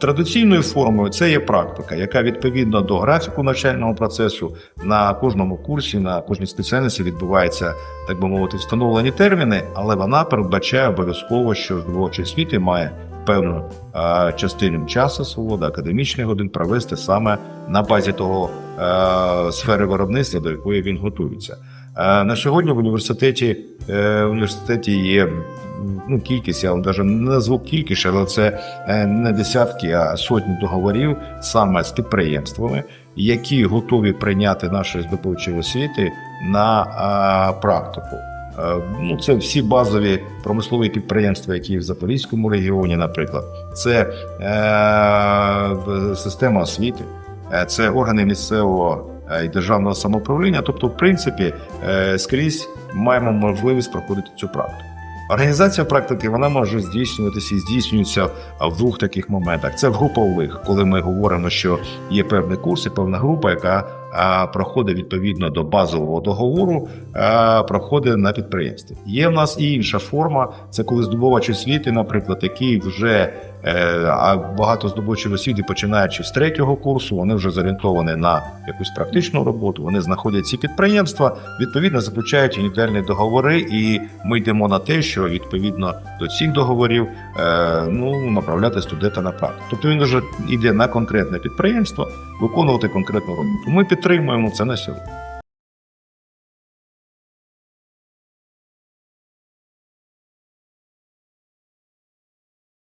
Традиційною формою це є практика, яка відповідно до графіку навчального процесу на кожному курсі, на кожній спеціальності відбувається, так би мовити, встановлені терміни, але вона передбачає обов'язково, що здобувачі освіти має певну частину часу свого академічних годин провести саме на базі того сфери виробництва, до якої він готується. На сьогодні в університеті, е, в університеті є ну, кількість, я вам навіть не назву кількість, але це е, не десятки, а сотні договорів саме з підприємствами, які готові прийняти наші здобувачі освіти на практику. Е, Ну, це всі базові промислові підприємства, які в Запорізькому регіоні, наприклад, це е, система освіти, е, це органи місцевого і державного самоуправління. Тобто, в принципі, скрізь маємо можливість проходити цю практику. Організація практики вона може здійснюватися і здійснюється в двох таких моментах. Це в групових, коли ми говоримо, що є певний курс і певна група, яка проходить відповідно до базового договору, проходить на підприємстві. Є в нас і інша форма, це коли здобувач освіти, наприклад, який вже а багато здобувачів освіти, починаючи з третього курсу, вони вже зорієнтовані на якусь практичну роботу. Вони знаходять ці підприємства, відповідно заключають індивідуальні договори, і ми йдемо на те, що відповідно до цих договорів е, ну направляти студента на практику. Тобто він вже йде на конкретне підприємство виконувати конкретну роботу. Ми підтримуємо це на сьогодні.